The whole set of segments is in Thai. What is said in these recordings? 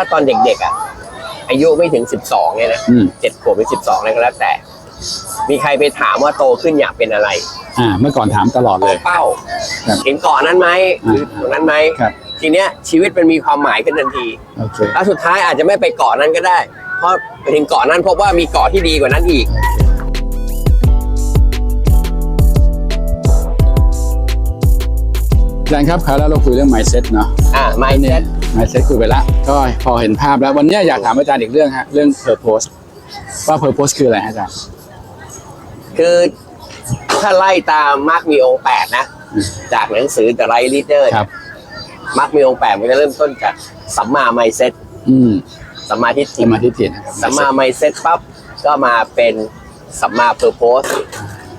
ถ้าตอนเด็กๆอะ อายุไม่ถึงสิบสองเนี่ยนะอืม เจ็ดขวบเป็นสิบสองอะไรก็แล้วแต่ มีใครไปถามว่าโตขึ้นอยากเป็นอะไรอ่า เมื่อก่อนถามตลอดเลย เป้าครับเห็นเกาะนั้นไหมหรือตรงนั้นไหมครับ ทีเนี้ยชีวิตมันมีความหมายขึ้นทันที โอเค แล้วสุดท้ายอาจจะไม่ไปเกาะนั้นก็ได้ เพราะไปถึงเกาะนั้นพบว่ามีเกาะที่ดีกว่านั้นอีก อาจารย์ครับคราวแล้วเราคุยเรื่อง mindset เนาะอ่า เนี่ย mindset mindset คุยไปแล้วก็พอเห็นภาพแล้ววันนี้อยากถามอาจารย์อีกเรื่องฮะเรื่อง purpose ว่า purpose คืออะไรฮะอาจารย์คือถ้าไล่ตามมาร์กมีองค์แปดนะอืมจากหนังสือ The Right Leader ครับมาร์กมีองค์แปดมันจะเริ่มต้นจากสัมมา mindset อืมสัมมาทิฏสฐิมาธิเถียนะครับสัมมา mindset ปั๊บก็มาเป็นสัมมา purpose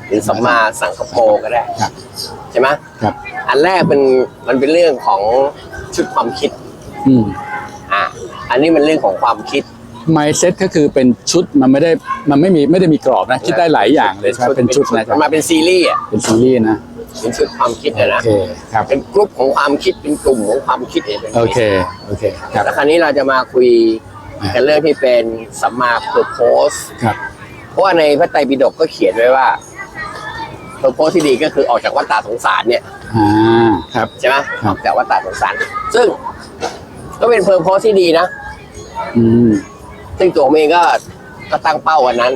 หรือสัมมาสังคโปก็ได้ครับใช่ไหมครับอันแรกเป็นมันเป็นเรื่องของชุดความคิด อืมอะอันนี้มันเรื่องของความคิด mindset ก็คือเป็นชุดมันไม่ได้มันไม่มีไม่ได้มีกรอบนะ คิดได้หลายอย่างเลยใช่ไหมเป็นชุดนะอาจารมันย์มาเป็นซีรีส์อะเป็นซีรีส์นะเป็นชุดความคิดโออะนะเคครับเป็นกลุ่มของความคิดเป็นกลุ่มของความคิดเนี่ยเป็นโอเคโอเคครับ แล้วคราวนี้เราจะมาคุยกันเรื่องที่เป็นสัมมา purpose ครับ เพราะว่าในพระไตรปิฎกก็เขียนไว้ว่า purpose ที่ดีก็คือออกจากวัฏฏะสงสารเนี่ย อ่าครับ ใช่ไหมครัอบอกจากวัฏฏะสงสาร ซึ่ง ก็เป็น purpose ที่ดีนะ อืม ซึ่งตัวผมเองก็ก็ตั้งเป้าวันนั้น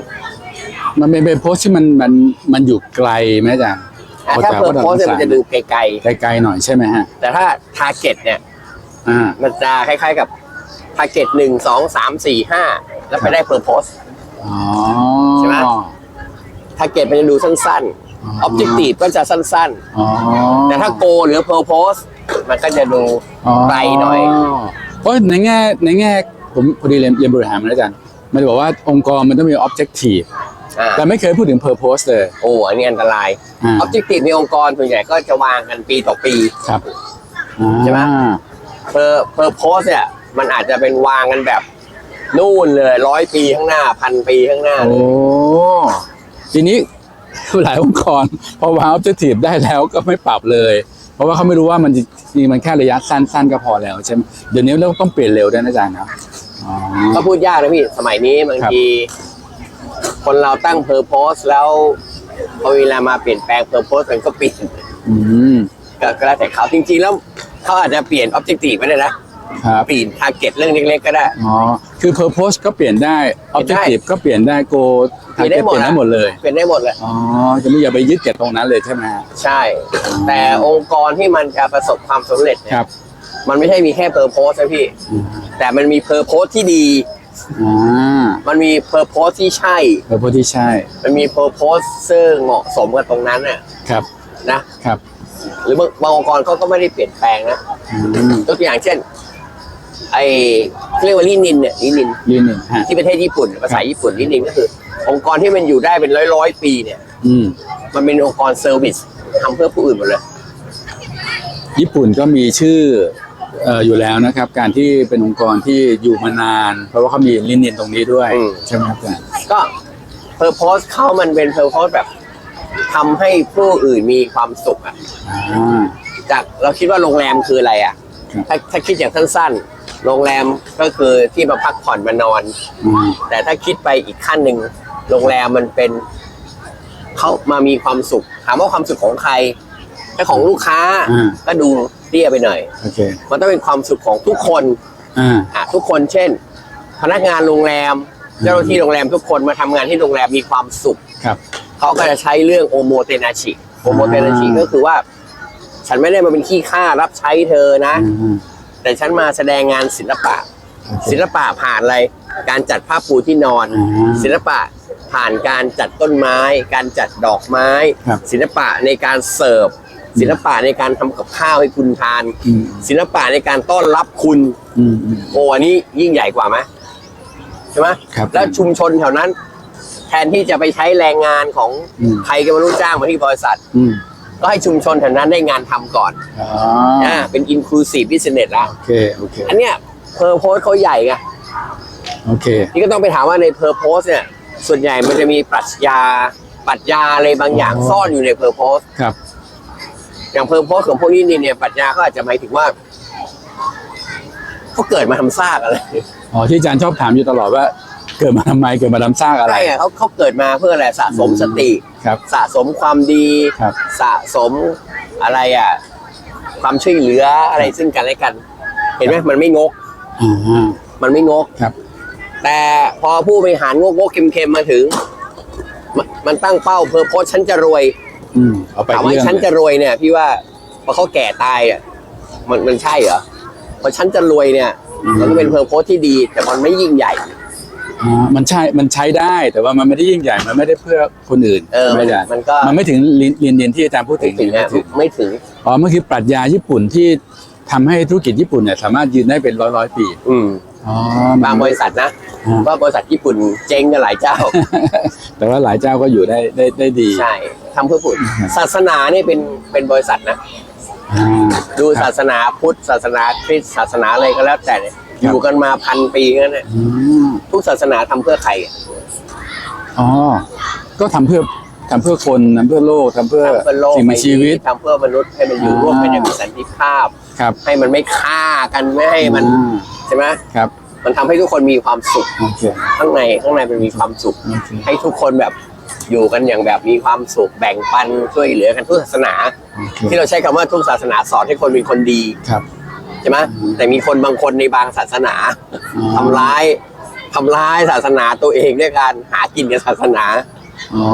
มันเป็นเป็นโพสต์ที่มันมันมันอยู่ไกลไหมอาจารย์อะถ้า purpose เนี่ยมันจะดูไกลไกลๆหน่อยใช่ไหมฮะ ๆแต่ถ้า target เนี่ย อ่า มันจะคล้ายๆกับ target หนึ่งสองสามสี่ห้าแล้วไปได้ purpose อ๋อ ใช่ไหม target มันจะดูสั้น อ๋อๆ objective ก็จะสั้นอ๋อ ๆ แต่ถ้า goal หรือ purpose มันก็จะดูไกลหน่อย เพราะในแง่ในแง่ผมพอดีเรียนเรียนบริหารมาแล้วอาจารย์มันจะบอกว่าองค์กรมันต้องมี objective อ่า แต่ไม่เคยพูดถึง purpose เลย โอ้ อันนี้อันตรายอ่า objective ในองค์กรส่วนใหญ่ก็จะวางกันปีต่อปี ครับใช่ไหม อ่า per purpose เนี่ยมันอาจจะเป็นวางกันแบบนู่นเลยร้อยปีข้างหน้าพันปีข้างหน้าโอ้เลยทีนี้ หลายองค์กรพอวาง objective ได้แล้วก็ไม่ปรับเลย เพราะว่าเขาไม่รู้ว่ามันจริงๆมันแค่ระยะสั้นๆก็พอแล้วใช่ไหมเดี๋ยวนี้เราต้องเปลี่ยนเร็วด้วยนะอาจารย์ครับอ๋อก็พูดยากนะพี่สมัยนี้บางครับที คนเราตั้ง purpose แล้วพอเวลามาเปลี่ยนแปลง purpose มันก็เปลี่ยนอืมก็ก็แล้วแต่เขาจริงๆแล้วเขาอาจจะเปลี่ยน objective ไม่ได้นะครับเปลี่ยน target เรื่องเล็กๆก็ได้อ๋อ คือ purpose ก็เปลี่ยนได้เปลี่ยนได้ objective ก็เปลี่ยนได้ goal เปลี่ยนได้ target หมเปดลี่ยนได้หมดเลย เปลี่ยนได้หมดเลย อ๋อ จะไม่อย่าไปยึดเก็บตรงนั้นเลยใช่ไหมฮะใช่ แต่องค์กรที่มันจะประสบความสำเร็จเนี่คย รับมันไม่ใช่มีแค่ purpose นะพี่อืมแต่มันมี purpose ที่ดี อ่า มันมี purpose ที่ใช่ purpose ที่ใช่มันมี purpose ซึ่งเหมาะสมกับตรงนั้นน่ะครับนะครับ หรือบางบางองค์กรเขาก็ไม่ได้เปลี่ยนแปลงนะอืมยกตัวอย่างเช่น ไอ้เรียกว่าลินินเนี่ยลินินลินหนึ่งฮะที่ประเทศญี่ปุ่นภาษาญี่ปุ่นลินินก็คือ องค์กรที่มันอยู่ได้เป็นร้อยร้อยๆปีเนี่ย อืม มันเป็นองค์กรเซอร์วิสทำเพื่อผู้อื่นหมดเลย ญี่ปุ่นก็มีชื่อเอ่ออยู่แล้วนะครับ การที่เป็นองค์กรที่อยู่มานาน เพราะว่าเขามีลินินตรงนี้ด้วย อืม ใช่ไหมครับอาจารย์ก็เพอร์โพสเขามันเป็นเพอร์โพสแบบทำให้ผู้อื่นมีความสุขอะ อ่า จากเราคิดว่าโรงแรมคืออะไรอะครับ ถ้าถ้าคิดอย่างสั้นๆ โรงแรมก็คือที่มาพักผ่อนมานอน อืมแต่ถ้าคิดไปอีกขั้นหนึ่งโรงแรมมันเป็นเขามามีความสุข ถามว่าความสุขของใครถ้าของลูกค้าอ่าก็ดูเตี้ยไปหน่อย โอเคมันต้องเป็นความสุขของทุกคนอ่า อะทุกคนเช่น พนักงานโรงแรม เจ้าหน้าที่โรงแรมทุกคนมาทำงานที่โรงแรมมีความสุข ครับ เขาก็จะใช้เรื่องโอโมเตนาชิโอโมเตนาชิอ่า ก็คือว่า ฉันไม่ได้มาเป็นขี้ข้ารับใช้เธอนะ อืม แต่ฉันมาแสดงงานศิลปะโอเคศิลปะผ่านอะไร การจัดผ้าปูที่นอนอ่าศิลปะผ่านการจัดต้นไม้ การจัดดอกไม้ ครับศิลปะในการเสิร์ฟ ศิลปะในการทำกับข้าวให้คุณทาน อืม ศิลปะในการต้อนรับคุณ อืมอืม โอ้อันนี้ยิ่งใหญ่กว่าไหมใช่ไหมครับแล้วชุมชนแถวนั้น แทนที่จะไปใช้แรงงานของอืม ใครก็ไม่รู้จ้างมาที่บริษัท อืม ก็ให้ชุมชนแถวนั้นได้งานทำก่อนอ๋ออ่าเป็น inclusive business ละโอเคโอเคอันเนี้ย purpose เขาใหญ่ไงโอเคนี่ก็ต้องไปถามว่าใน purpose เนี่ยส่วนใหญ่มันจะมีปรัชญาปรัชญาอะไรบางอย่างอ๋อซ่อนอยู่ใน purpose ครับอย่าง purpose ของพวกนี้นี่เนี่ยปรัชญาก็อาจจะหมายถึงว่าเขาเกิดมาทำซากอะไรอ๋อที่อาจารย์ชอบถามอยู่ตลอดว่า เกิดมาทำไมเกิดมาทำซากอะไร ใช่อะเขาเขาเกิดมาเพื่ออะไรสะสมสติ ครับ สะสมความดี ครับ สะสมอะไรอะ ความช่วยเหลืออะไรซึ่งกันและกัน เห็นไหมมันไม่งก อ่ามันไม่งก ครับ แต่พอผู้บริหารงกงกๆเค็มๆมาถึงมันมันตั้งเป้าเพอร์โพสฉันจะรวยอืมเอาไปถามว่าเรื่องฉันจะรวยเนี่ย พี่ว่าพอเขาแก่ตายอะมันมันใช่เหรอพอฉันจะรวยเนี่ย มันก็เป็นเพอร์โพสที่ดี แต่มันไม่ยิ่งใหญ่ อ่ามันใช่มันใช้ได้แต่ว่ามันไม่ได้ยิ่งใหญ่มันไม่ได้เพื่อคนอื่นเออใช่ไหมันอาจารย์มันก็ มันไม่ถึงเรียนเรียนเรียนที่อาจารย์พูดถึงถึงไม่อะถึงไม่ถึง อ๋อมันคือปรัชญาญี่ปุ่นที่ทำให้ธุรกิจญี่ปุ่นเนี่ยสามารถยืนได้เป็นร้อยร้อยๆปีอืมอ๋อบางบริษัทนะอ่าว่าบริษัทญี่ปุ่นเจ๊งกันหลายเจ้า แต่ว่าหลายเจ้าก็อยู่ได้ได้ได้ดีใช่ทำเพื่อพุทธศาสนาเนี่ยเป็นเป็นบริษัทนะ อ่า ดูครับศาสนาพุทธศาสนาคริสต์ศาสนาอะไรก็แล้วแต่เนี่ยครับ อยู่กันมาพันปีงั้นเนี่ยอืมทุกศาสนาทำเพื่อใครอะอ๋อ ก็ทำเพื่อทำเพื่อคนทำเพื่อโลกทำเพื่อทำเพื่อโลกสิ่งมีชีวิต ทำเพื่อมนุษย์ให้มันอยู่อ่าร่วมกันอย่างมีสันติภาพ ครับ ให้มันไม่ฆ่ากันไม่ให้มันอ่าใช่ไหมครับมันทำให้ทุกคนมีความสุข โอเค ข้างในข้างในมันมีความสุข โอเค ให้ทุกคนแบบอยู่กันอย่างแบบมีความสุขแบ่งปันช่วยเหลือกันทุกศาสนา โอเคที่เราใช้คำว่าทุกศาสนาสอนให้คนเป็นคนดี ครับ ใช่ไหมอืมแต่มีคนบางคนในบางศาสนาอ๋อทำร้ายทำร้ายศาสนาตัวเองด้วยการหากินกับศาสนาอ๋อ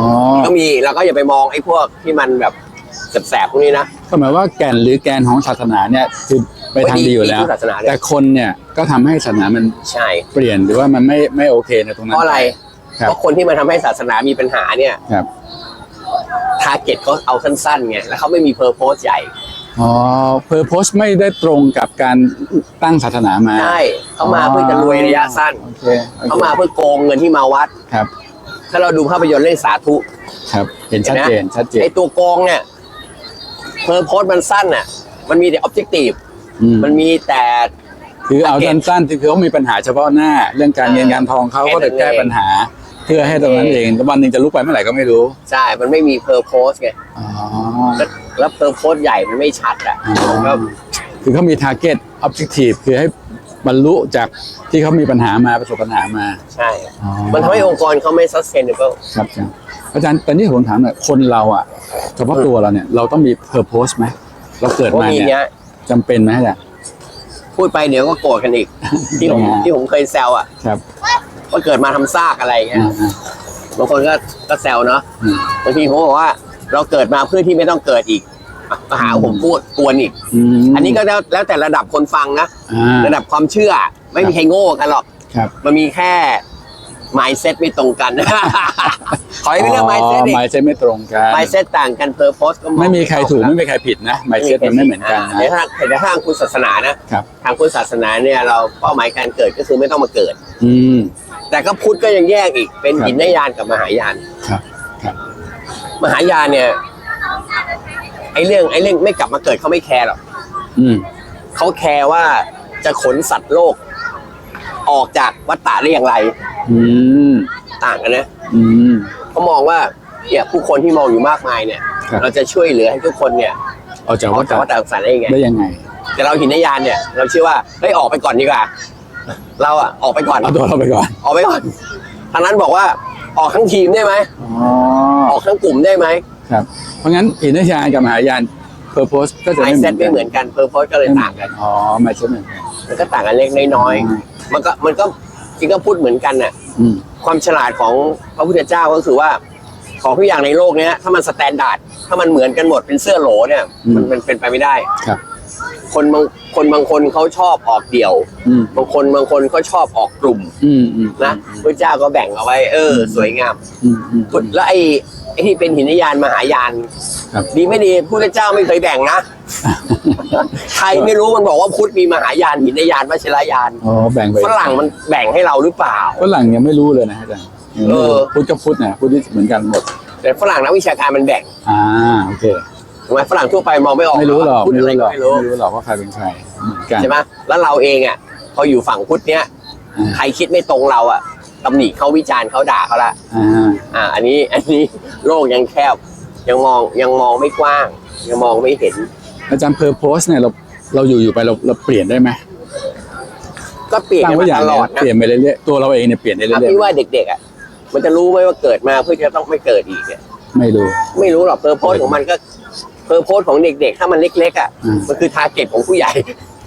ก็มีเราก็อย่าไปมองไอ้พวกที่มันแบบแสบๆพวกนี้นะ ก็หมายว่าแก่นหรือแกนของศาสนาเนี่ยคือไปทางดีอยู่แล้วทุกศาสนาเลยแต่คนเนี่ยก็ทำให้ศาสนามันใช่เปลี่ยนหรือว่ามันไม่ไม่โอเคในตรงนั้นเพราะอะไรครับเพราะคนที่มาทำให้ศาสนามีปัญหาเนี่ยครับทาร์เก็ตเขาเอาสั้นๆไงแล้วเขาไม่มีเพอร์โพสใหญ่ อ๋อเพอร์โพสไม่ได้ตรงกับการตั้งศาสนามา ใช่เขามาเพื่อจะรวยระยะสั้นโอเคโอคเขามาเพื่อโกงเงินที่มาวัด ครับ ถ้าเราดูภาพยนตร์เรื่องสาธุ ครับ เห็นชัดเจน ชัดเจนไอ้ตัวโกงเนี่ยเพอร์โพสมันสั้นอะ มันมีแต่ออบเจกตีฟอืมมันมีแต่ คือเอาสั้นๆที่คือเขามีปัญหาเฉพาะหน้า เรื่องการเงินการทองเขาก็จะแก้ปัญหา เพื่อให้ตรงนั้นเองแล้ววันหนึ่งจะลุกไปเมื่อไหร่ก็ไม่รู้ ใช่ มันไม่มีเพอร์โพสไง อ๋อแล้ว แล้วเพอร์โพสใหญ่มันไม่ชัดอะอ๋อก็คือเขามี target objective คือให้บรรลุจากที่เขามีปัญหามาประสบปัญหามา ใช่ อ๋อ มันทำให้องค์กรเขาไม่ sustainable ครับอาจารย์อาจารย์แต่นี่ผมถามหน่อยคนเราอะเฉพาะตัวเราเนี่ยเราต้องมี purpose ไหมเราเกิดเพราะมามีเนี่เนี้ยยจำเป็นไหมอาจารย์ พูดไปเดี๋ยวก็โกรธกันอีก ที่ผมยังไง ที่ผมเคยแซวอะครับว่าเกิดมาทำซากอะไรเงี้อ่ายอ่า บางคนก็ก็แซวเนาะอืม บางทีผมบอกว่า เราเกิดมาเพื่อที่ไม่ต้องเกิดอีกอะมาหาผมพูดกวนอีก ม อันนี้ก็แล้วแล้วแต่ระดับคนฟังนะ อ่า ระดับความเชื่อไม่มีใครโง่กันหรอก ครับ มันมีแค่ mindset ไม่ตรงกัน ขอให้เป็นเรื่อง mindset ดิไมเซ็ตไม่ตรงกัน mindset ต่างกัน purpose ก็องไม่มีใครถูกไไม่มีใครผิดนะไมเซ็ตมันไม่เหมือนกันอ่าในนะทางแต่ทางคุณศาสนานะครับ ทางพุทธศาสนาเนี่ยเราเป้าหมายการเกิดก็คือไม่ต้องมาเกิด อืม แต่ก็พุทธก็ยังแยกอีกเป็นครับ หินยานกับมหายาน ครับครับ มหายานเนี่ยไอ้เรื่องไอ้เรื่องไม่กลับมาเกิดเขาไม่แคร์หรอกอืมเขาแคร์ว่าจะขนสัตว์โลก ออกจากวัฏฏะได้อย่างไร อืมต่างกันนะอืมเขามองว่าเนี่ยผู้คนที่มองอยู่มากมายเนี่ย ครับเราจะช่วยเหลือให้ทุกคนเนี่ยออกจากออวักฏจากฏะวัฏฏะสงสารได้ยังไง ได้ยังไง แต่เราหินยานเนี่ย เราเชื่อว่าเฮ้ยออกไปก่อนดีกว่า เราอะออกไปก่อน เอาตัวเราไปก่อน ออกไปก่อนทางนั้นบอกว่า ออกทั้งทีมได้ไหมอ๋อออกทั้งกลุ่มได้ไหมครับ เพราะงั้นอินทยานกับมหายานเพอร์โพสก็จะไมไม่เซ็ตไม่เหมือนกันเพอร์โพสก็เลยต่างกันอ๋อไม่ใช่เหมือนกันมันก็ต่างกันเล็กน้อยๆมันก็มันก็จริงก็พูดเหมือนกันน่ะอืมความฉลาดของพระพุทธเจ้าก็คือว่าของทุกอย่างในโลกเนี้ยถ้ามันสแตนดาร์ดถ้ามันเหมือนกันหมดเป็นเสื้อโหลเนี่ย มันมันเป็นไปไม่ได้ครับ คนบางคนบางคนเขาชอบออกเดี่ยว อืม บางคนบางคนเขาชอบออกกลุ่มอืมอืมนะพระเจ้าก็แบ่งเอาไว้ เออ สวยงาม อืมอืม แล้วไอ้ไอ้ที่เป็นหินยานมหายาน ครับ ดีไม่ดีพุทธเจ้าไม่เคยแบ่งนะ ใครไม่รู้มันบอกว่าพุทธมีมหายานหินยานวชิรยาน อ๋อแบ่งไปฝรั่งมันแบ่งให้เราหรือเปล่า ฝรั่งยังไม่รู้เลยนะอาจารย์ยังไม่รู้เออ พุทธกับพุทธเนี่ยพุทธเหมือนกันหมดแต่ฝรั่งนักวิชาการมันแบ่ง อ่าโอเค ถูกไหมฝรั่งทั่วไปมองไม่ออกไม่รู้หรอกพุทธไม่อะไรรู้หรก็อกไม่รู้ไม่รู้หรอกว่าใครเป็นใครเหมือนกัน ใช่ไหมแล้วเราเองอะพออยู่ฝั่งพุทธเนี้ยอ่าใครคิดไม่ตรงเราอะตำหนิเขาวิจารณ์เขาด่าเขาละอ่าอ่า อันนี้อันนี้โลกยังแคบ ยังมองยังมองไม่กว้าง ยังมองไม่เห็น อาจารย์เพอร์โพสเนี่ยเราเราอยู่อยู่ไปเราเราเปลี่ยนได้ไหมก็เปลี่ยนตั้กังนไว้มาอย่างตลเดียวอดนะเปลี่ยนไปเรื่อยๆตัวเราเองเนี่ยเปลี่ยนได้เรื่อะอยพี่ว่าเด็กๆอะมันจะรู้ไหมว่าเกิดมาเพื่อจะต้องไม่เกิดอีกเนี่ยๆไม่รู้ ไม่รู้หรอกเพอร์โพสของมันก็ เพอร์โพสของเด็กๆ ถ้ามันเล็กๆอะอืม มันคือทาร์เก็ตของผู้ใหญ่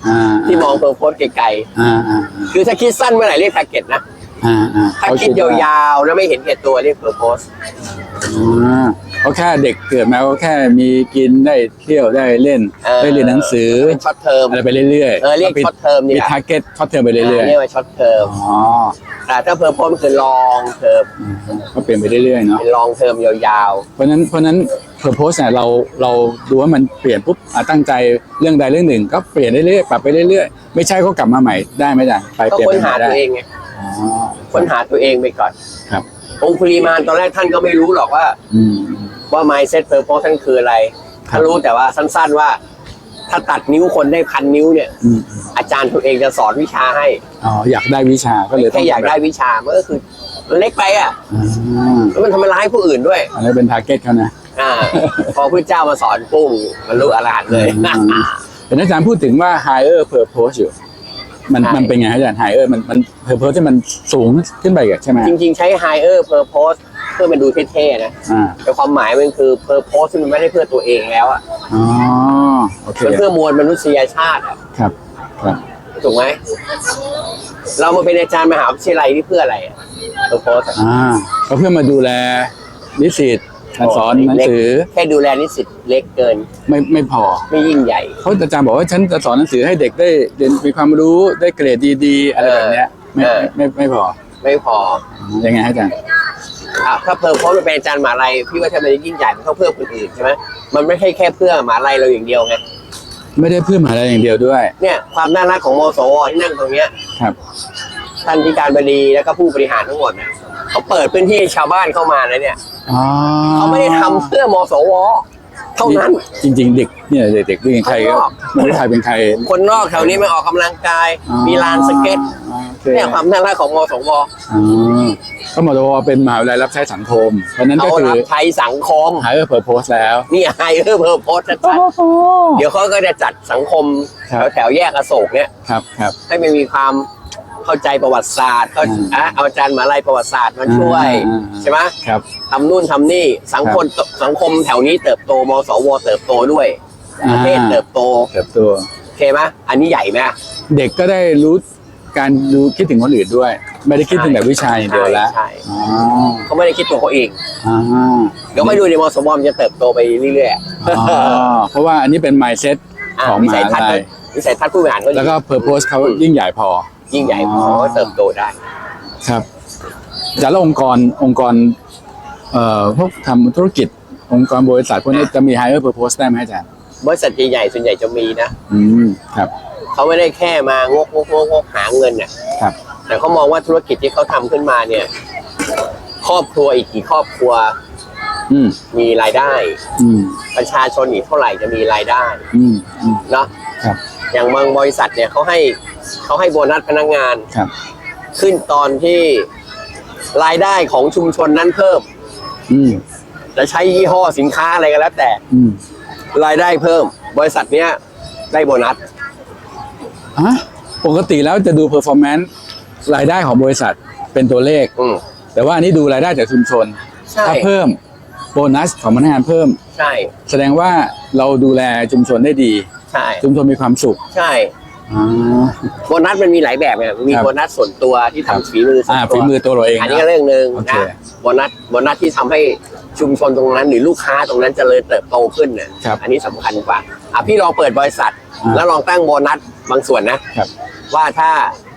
อ่าที่มองเพอร์โพสไกลอ่าอ่าๆคือถ้าคิดสั้นเมื่อไหร่เรียกทาร์เก็ตนะ อ่าอ่าถ้าคิดยาวๆแล้วไม่เห็นแก่ตัวเรียกเพอร์โพสอ่า เพราะแค่เด็กเกิดมาก็แค่มีกินได้เที่ยวได้เล่นเออได้เรียนหนังสือเป็นช็อตเทอมอะไรไปเรื่อยๆเออเรียกช็อตเทอมนี่มีแหละทาร์เก็ตช็อตเทอมไปเรื่อยเรียกว่าช็อตเทอมๆอ๋อแต่ถ้าเพอร์โพสมันคือลองเทอมก็เปลี่ยนไปเรื่อยๆเนาะ เป็นลองเทอมยาวเพราะฉะนั้นเพราะฉะนั้นเพอร์โพสเนี่ยเราเราดูว่ามันเปลี่ยนปุ๊บอะตั้งใจเรื่องใดเรื่องหนึ่ง ก็เปลี่ยนเรื่อยๆปรับไปเรื่อยๆ ไม่ใช่ก็กลับมาใหม่ได้ไหมจ๊ะไปๆ ก็เปลี่ยนค้นไปใหหาม่ได้ตัวเองไงอ๋อค้นหาตัวเองไปก่อน ครับ องคุลีมานตอนแรกท่านก็ไม่รู้หรอกว่า อืม ว่า mindset purpose ท่านคืออะไรครับท่านรู้แต่ว่าสั้น ๆว่า ถ้าตัดนิ้วคนได้พันนิ้วเนี่ยอืมอาจารย์ตัวเองจะสอนวิชาให้อ๋ออยากได้วิชาก็เลยต้แค่องอยากได้วิชามันก็คือมันเล็กไปอะอ่าแล้วมันทำร้ายผู้อื่นด้วย อันนี้เป็นทาร์เก็ตเขานะ อ่า พอพระเจ้ามาสอนปุ้งมันรู้อรหันต์เลย อืม เป็นอาจารย์พูดถึงว่า higher purpose อยู่ มันใช่ มันเป็นไงครับอาจารย์ higher มันมัน purpose ที่มันสูงขึ้นไปอีกใช่ไหมจริงๆ ใช้ higher purpose เพื่อมันดูเท่ๆนะอ่าแต่ความหมายมันคือ purpose ที่มันไม่ได้เพื่อตัวเองแล้วอะอ๋อโอเคมันเพื่อมวลมนุษยชาติอะครับครับถูกไหมเรามาเป็นอาจารย์มหาวิทยาลัยนี่เพื่ออะไรอะ purpose อะอ่าก็เพื่อมาดูแลนิสิตการสอนหนังสือแค่ดูแลนิสิตเล็กเกิน ไม่ไม่พอ ไม่ยิ่งใหญ่เขาอาจารย์บอกว่าฉันจะสอนหนังสือให้เด็กได้เรียนมีความรู้ได้เกรดดีๆ อะไรแบบเนี้ยไม่เออไม่ไม่ไม่พอ ไม่พอยังไงฮะอาจารย์อะ ถ้าเพิ่มเพราะมันเป็นอาจารย์มหาลัยพี่ว่าถ้ามันยิ่งใหญ่มันต้องเพื่อคนอื่นใช่ไหมมันไม่ใช่แค่เพื่อมหาลัยเราอย่างเดียวไงไม่ได้เพื่อมหาลัยอย่างเดียวด้วย เนี่ยความน่ารักของมสวที่นั่งตรงเนี้ยครับท่านที่การบดีแล้วก็ผู้บริหารทั้งหมดเนี่ยเขาเปิดพื้นที่ให้ชาวบ้านเข้ามานะเนี่ยอ๋อเขาไม่ได้ทำเพื่อมสวเท่านั้นจริง ๆ เด็กเนี่ยเด็กๆเป็นใครก็ข้างนอกไม่รู้ใครเป็นใคร คนนอกแถวนี้มาออกกำลังกายอ๋อมีลานสเก็ตอ๋อโอ เคเนี่ยความน่ารักของมสวอ๋อก็หมอวเป็นมหาวิทยาลัยรับใช้สังคม เพราะฉะนั้นเขาก็คือรับใช้สังคม higher purpose แล้ว นี่ไฮเออร์เพอร์โพสชัดๆเดี๋ยวเขาก็จะจัดสังคมครับแถวแถวๆแยกอโศกเนี่ย ครับครับ ให้มันมีความเข้าใจประวัติศาสตร์เขาอืมอะเอาอาจารย์มหาลัยประวัติศาสตร์มาช่วยอ่าอ่าใช่ไหมครับ ทำนู่นทำนี่สังคมสังคมแถวนี้เติบโตมสวเติบโตด้วย อ่า ประเทศเติบโตเติบโตัวโอเคไหมอันนี้ใหญ่ไหมเด็กก็ได้รู้ การรู้คิดถึงคนอื่นด้วย ไม่ได้คิดถึงแต่วิชาอย่างเดียวแล้วใช่อ๋อเขาไม่ได้คิดตัวเขาเองอ๋อเดี๋ยวไปดูในมสวมันจะเติบโตไปเรื่อยๆอะอ๋อเพราะว่าอันนี้เป็น mindset อะของวิมสัยหาทัศน์ลัยวิสัยทัศน์ผู้บริหารเขาดีแล้วก็ purpose เขายิ่งใหญ่พอ ยิ่งใหญ่พอเขาเติบโตได้ ครับจากแล้วองค์กรองค์กรเอ่อพวกทำธุรกิจองค์กรบริษัทพวกนี้จะมี higher purpose ได้ไหมอาจารย์บริษัทใหญ่ๆส่วนใหญ่จะมีนะ อืมครับ เขาไม่ได้แค่มางกงกงกงกหาเงินเนี่ยครับ แต่เขามองว่าธุรกิจที่เขาทำขึ้นมาเนี่ย ครอบครัวอีกกี่ครอบครัวอืมมีรายได้ อืมประชาชนอีกเท่าไหร่จะมีรายได้ อืมอืมเนาะครับอย่างบางบริษัทเนี่ยเขาให้เขาให้โบนัสพนักงานครับ ขึ้นตอนที่รายได้ของชุมชนนั้นเพิ่ม อืมจะใช้ยี่ห้อสินค้าอะไรก็แล้วแต่อืมรายได้เพิ่ม บริษัทเนี้ยได้โบนัส อะปกติแล้วจะดู performance รายได้ของบริษัทเป็นตัวเลข อืม แต่ว่าอันนี้ดูรายได้จากชุมชนใช่ ถ้าเพิ่มโบนัสของพนักงานเพิ่ม ใช่ แสดงว่าเราดูแลชุมชนได้ดี ใช่ ชุมชนมีความสุขใช่ อ่า โบนัสมันมีหลายแบบไงมันมีครับ โบนัสส่วนตัวที่ครับทำฝีมือส่วอ่านตัฝีวมือตัวเราเองอันนี้นะก็เรื่องหนึ่งโอเค นะโบนัสโบนัสที่ทำให้ชุมชนตรงนั้น หรือลูกค้าตรงนั้นเจริญเติบโตขึ้นเนี่ยครับอันนี้สำคัญกว่าอะพี่ลองเปิดบริษัท อ่า แล้วลองตั้งโบนัส บางส่วนนะครับ ว่าถ้า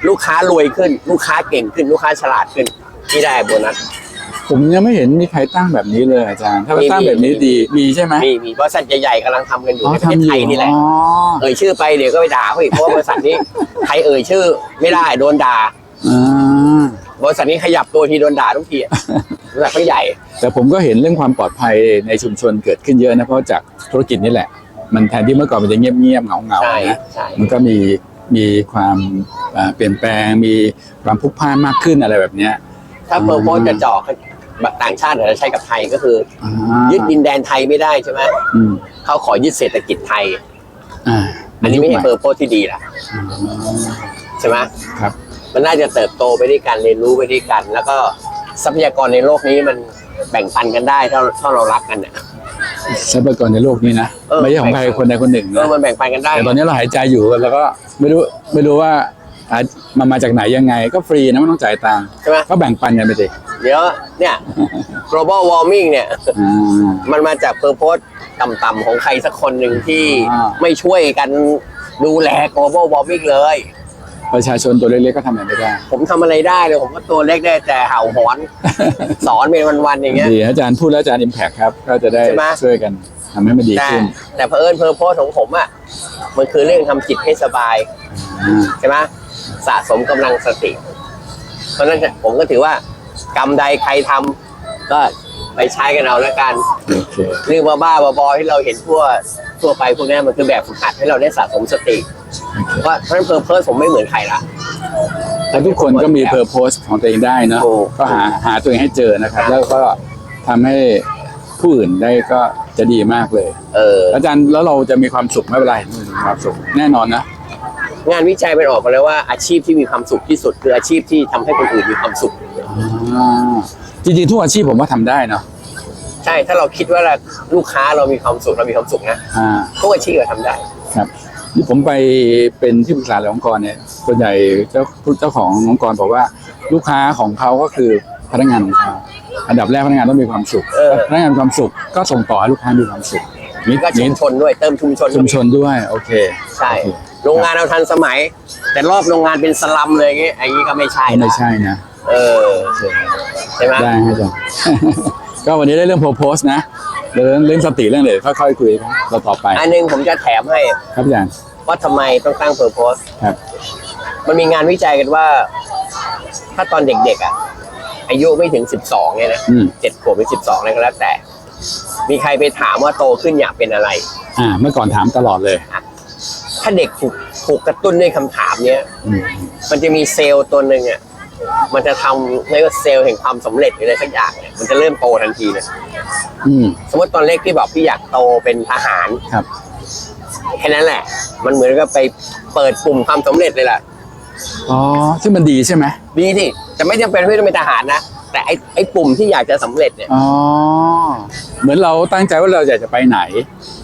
ลูกค้ารวยขึ้น ลูกค้าเก่งขึ้น ลูกค้าฉลาดขึ้นที่ได้โบนัส ผมยังไม่เห็นมีใครตั้งแบบนี้เลยอาจารย์ ถ้ามีตั้งแบบนี้มี ดีมีใช่ไหมมีมีบริษัทใหญ่ๆกำลังทำกันอยู่อ๋อในประเทศทำอไทยู่ยนี่แหละ อ๋อเอ่ยชื่อไปเดี๋ยวก็ไปด่าเขาอีกเพราะว่าบริษัทนี้ ใครเอ่ยชื่อ ไม่ได้โดนด่าอ่าบริษัทนี้ขยับตัวทีโดนด่าทุกทีอะบริษัทเขาใหญ่ แต่ผมก็เห็นเรื่องความปลอดภัยในชุมชนเกิดขึ้นเยอะนะเพราะจากธุรกิจนี่แหละ มันแทนที่เมื่อก่อนมันจะเงียบๆเหงาใช่ๆนะใช่ มันก็มีมีความอ่าเปลี่ยนแปลงมีความพลุกพล่านมากขึ้นอะไรแบบเนี้ยถ้าเพอร์โพสกระจอกต่างชาติอาจจะใช้กับไทยก็คือ อ่ายึดดินแดนไทยไม่ได้ใช่ไหมอืมเขาขอยึดเศรษฐกิจไทย อ่าอันนี้ไม่ใช่ยุคเพใหอร์โพสที่ดีละอ่าเศช่ไหมครับ มันน่าจะเติบโตไปด้วยกันเรียนรู้ไปด้วยกัน แล้วก็ทรัพยากรในโลกนี้มันแบ่งปันกันได้ถ้าถ้าเรารักกันเนี่ย ทรัพยากรในโลกนี้นะเออ ไม่ใช่ของใครคนใดคนหนึ่งเอนะอมันแบ่งปันกันได้แต่ตอนนี้เราหายใจอยู่แล้วก็ไม่รู้ไม่รู้ว่าอะมันมาจากไหนยังไง ก็ฟรีนะไม่ต้องจ่ายตังค์ใช่ไหมก็แบ่งปันกันไปสิเดี๋ยวเนี่ย global warming เนี่ย อ่า มันมาจากเพอร์โพสต่ำๆของใครสักคนหนึ่งที่อ่า ไม่ช่วยกันดูแล global warming เลย ประชาชนตัวเล็กๆก็ทำอะไรไม่ได้ ผมทำอะไรได้เลย ผมก็ตัวเล็กได้แต่เห่าหอน สอนเป็นวันๆอย่างเงี้ย ดีอาจารย์พูดแล้วอาจารย์อิมแพคครับ ก็จะได้ใช่ไหม ช่วยกันทำให้มันดีแต่ขึ้นแต่เพอเอิญเพอร์โพสของผมอะมันคือเรื่องทำจิตให้สบาย อ่าใช่ไหมสะสมกำลังสติ เพราะฉะนั้นผมก็ถือว่า กรรมใดใครทำก็ไปใช้กันเอาแล้วกัน โอเคเรื่องบ้าๆบอๆที่เราเห็นทั่วทั่วไปพวกนี้มันคือแบบฝึกหัดให้เราได้สะสมสติ เพราะเพราะฉะนั้นเพอร์เพสผมไม่เหมือนใครละ แล้วทุกคนก็มีเพอร์โพสของตัวเองได้เนอะถูก ก็หาหาตัวเองให้เจอนะครับ แล้วก็ทำให้ผู้อื่นได้ก็จะดีมากเลย เออ อาจารย์แล้วเราจะมีความสุขไม่เป็นไรเห็นคนอื่นมีความสุขแน่นอนนะ งานวิจัยมันออกมาแล้วว่าอาชีพที่มีความสุขที่สุด คืออาชีพที่ทำให้คนอื่นมีความสุข อ่าจริงๆ ทุกอาชีพผมว่าทำได้เนาะใช่ ถ้าเราคิดว่าลูกค้าเรามีความสุขเรามีความสุขนะอ่า ทุกอาชีพเราทำได้ ครับ นี่ผมไปเป็นที่ปรึกษาหลายองค์กรเนี่ยส่วนใหญ่เจ้าเจ้าขององค์กรบอกว่าลูกค้าของเขาก็คือพนักงานของเขาอันดับแรกพนักงานต้องมีความสุขเออ พนักงานมีความสุขก็ส่งต่อให้ลูกค้ามีความสุขมีก็ชุมีมชนด้วยเติมชุมชนชุมชนด้วย โอเคใช่โอเคโรงงานเราทันสมัย แต่รอบโรงงานเป็นสลัมเลยอย่างงี้อันนี้ก็ไม่ใช่นะไม่ใช่นะ เออโอเคใช่ไหมได้ครับอาจารย์ ก็วันนี้ได้เรื่องโพโพสนะ เรื่องเรื่องสติเรื่องเลยค่อยๆคุยกันเราต่อไป อันหนึงผมจะแถมให้ครับอาจารย์ว่าทำไมต้องตั้งเพอร์โพสครับ มันมีงานวิจัยกันว่า ถ้าตอนเด็กๆอะ อายุไม่ถึงสิบสองเนี่ยนะอืม เจ็ดขวบหรือสิบสองอะไรก็แล้วแต่ มีใครไปถามว่าโตขึ้นอยากเป็นอะไร อ่า เมื่อก่อนถามตลอดเลยถ้าเด็กถูกถูกกระตุ้นด้วยคำถามเนี้ย อืมมันจะมีเซลล์ตัวหนึ่งอะ มันจะทำเรียกว่าเซลล์แห่งความสำเร็จหรืออะไรสักอย่างเนี่ยมันจะเริ่มโตทันทีเลยอืมสมมติตอนเล็กที่บอกพี่อยากโตเป็นทหารครับแค่นั้นแหละ มันเหมือนกับไปเปิดปุ่มความสำเร็จเลยล่ะอ๋อซึ่งมันดีใช่ไหมดีที่แต่ไม่จำเป็นที่ต้องเป็นทหารนะแต่ไอ้ไอ้ปุ่มที่อยากจะสำเร็จเนี่ยอ๋อเหมือนเราตั้งใจว่าเราอยากจะไปไหน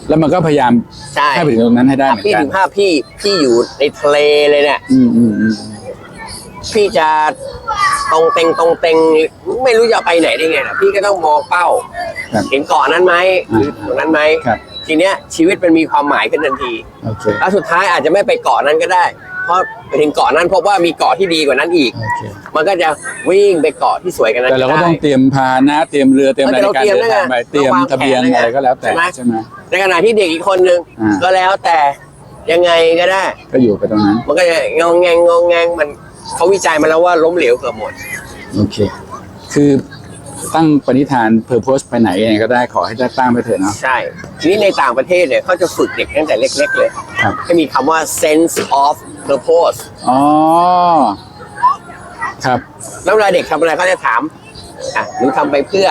แล้วมันก็พยายามใช่ให้ไปถึงตรงนั้นให้ได้เหมือนพี่กันถึงภาพพี่พี่อยู่ในทะเลเลยเนี่ยอืมอืมอืม พี่จะตรงเต็งตรงเต็งไม่รู้จะไปไหนได้ไงนะพี่ก็ต้องมองเป้า ครับเห็นเกาะนั้นไหมหรือตรงนั้นไหมครับ ทีเนี้ยชีวิตมันมีความหมายขึ้นทันที โอเค แล้วสุดท้ายอาจจะไม่ไปเกาะนั้นก็ได้ เพราะไปถึงเกาะนั้นพบว่ามีเกาะที่ดีกว่านั้นอีก โอเค มันก็จะวิ่งไปเกาะที่สวยกันนั้นแต่เราก็ได้ต้องเตรียมพาหนะเตรียมเรือเตรียมอะไรในการเดินทางไปเตรียมทะเบียนอะไรก็แล้วแต่ใช่ไหมใช่ไหม ในขณะที่เด็กอีกคนนึงอ่า ก็แล้วแต่ยังไงก็ได้ ก็อยู่ไปตรงนั้น มันก็จะงองแงงงองแงงมัน เขาวิจัยมาแล้วว่าล้มเหลวเกือบหมด โอเค คือตั้งปณิธานเพอร์โพสไปไหนเองก็ได้ขอให้ได้ตั้งไปเถอะเนาะ ใช่ ทีนี้ในต่างประเทศเนี่ยเขาจะฝึกเด็กตั้งแต่เล็ก ๆ เลยครับ ให้มีคำว่า sense of purpose อ๋อ ครับ แล้วเวลาเด็กทำอะไรเขาจะถาม อะหนูทำไปเพื่อ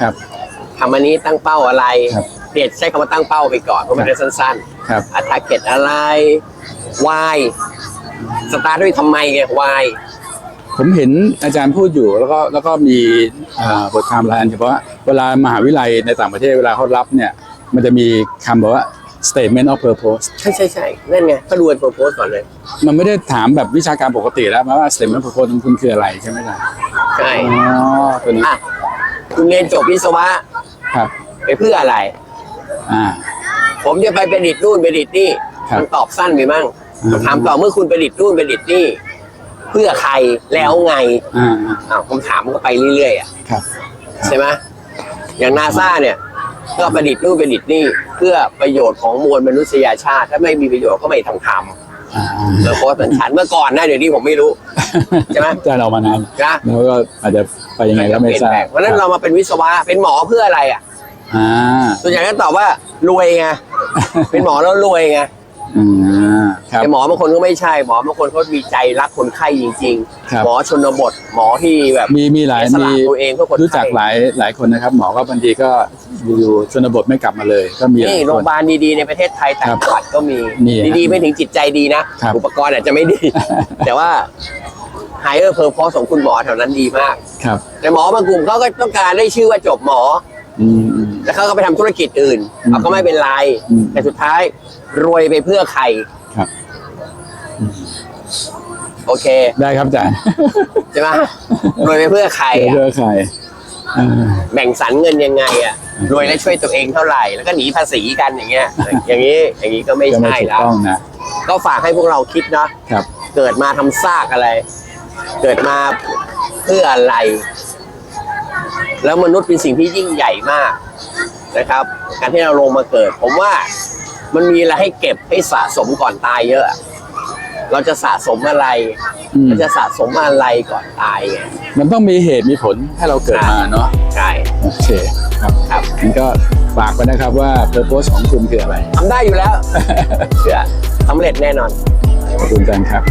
ครับ ทำอันนี้ตั้งเป้าอะไร ครับเปลี่ยนใช้คำว่าตั้งเป้าไปก่อนเพราะมันจะสั้นครับ ๆอะ target อะไร why สตาร์ทด้วยทำไมไง why ผมเห็นอาจารย์พูดอยู่แล้วก็แล้วก็มีอ่าบทความรายอันเฉพาะเวลามหาวิทยาลัยในต่างประเทศเวลาเขารับเนี่ย มันจะมีคำบอกว่า statement of purpose ใช่ใช่ใช่นั่นไงก็ดูเป็น purpose ก่อนเลย มันไม่ได้ถามแบบวิชาการปกติแล้วว่า statement of purpose ของคุณคืออะไรใช่ไหมล่ะใช่อ๋อตัวนี้อะคุณเรียนจบวิศวะครับไปเพื่ออะไร อ่า ผมจะไปประดิษฐ์นู่นประดิษฐ์นี่ครับมันตอบสั้นไปมั่งอืม ถามต่อเมื่อคุณประดิษฐ์นู่นประดิษฐ์นี่ เพื่อใครแล้วไงอ่าอ่าอ้าวผมถามมันก็ไปเรื่อยๆอะครับ ใช่ไหมอย่างนาซาเนี่ยก็ประดิษฐ์นู่นประดิษฐ์นี่เพื่อประโยชน์ของมวลมนุษยชาติ ถ้าไม่มีประโยชน์ก็ไม่ทำทอ่าำแล้วโค้ชสันฉันเมื่อก่อนนะเดี๋ยวนี้ผมไม่รู้ใช่ไหมอาจารย์เรามานานนะแล้วก็อาจจะไปยังไงก็ไม่เปลี่ยทนราแปลบงเพราะฉะนั้นเรามาเป็นวิศวะเป็นหมอเพื่ออะไรอะอ่าส่วนใหญ่ก็ตอบว่ารวยไงเป็นหมอแล้วรวยไง อ่าครับ แต่หมอบางคนก็ไม่ใช่หมอบางคนเขามีใจรักคนไข้จริง ครับ ๆ หมอชนบท หมอที่แบบมีมีหลายเสียสมีละตัวเองเพื่อคนไข้รู้จักหลายหลายคนนะครับ หมอก็บางทีก็อยู่ชนบทไม่กลับมาเลย ก็มีหลานี่ยโรคงพน ยาบาลดีๆในประเทศไทยต่างจังหวัดก็มีมีครับดีๆไม่ถึงจิตใจดีนะ ครับ อุปกรณ์อาจจะไม่ดี แต่ว่า higher purpose ของคุณหมอแถวนั้นดีมาก ครับแต่หมอบางกลุ่มเขาก็ต้องการได้ชื่อว่าจบหมอ อืมอืม แล้วเขาก็ไปทำธุรกิจอื่นอืมเขาก็ไม่เป็นไร อืม แต่สุดท้าย รวยไปเพื่อใครครับ โอเค ได้ครับอาจารย์ใช่ไหมรวยไปเพื่อใครเจออะ เจอใครอ่า แบ่งสรรเงินยังไงอะรวยแล้วช่วยตัวเองเท่าไหร่ แล้วก็หนีภาษีกันอย่างเงี้ย อย่างนี้อย่างนี้ก็ไม่ก็ไม่ใช่ถูกแล้ว ต้องนะก็ฝากให้พวกเราคิดเนาะครับ เกิดมาทำซากอะไร เกิดมาเพื่ออะไร แล้วมนุษย์เป็นสิ่งที่ยิ่งใหญ่มากนะครับ การที่เราลงมาเกิด ผมว่า มันมีอะไรให้เก็บให้สะสมก่อนตายเยอะ เราจะสะสมอะไรอืม เราจะสะสมอะไรก่อนตายไงมันต้องมีเหตุมีผลให้เราเกิดมาเนาะใช่โอเคครับครับงั้นก็ฝากไว้นะครับว่า purpose ของคุณคืออะไร ทำได้อยู่แล้ว เชื่อสำเร็จแน่นอน ขอบคุณอาจารย์ครับ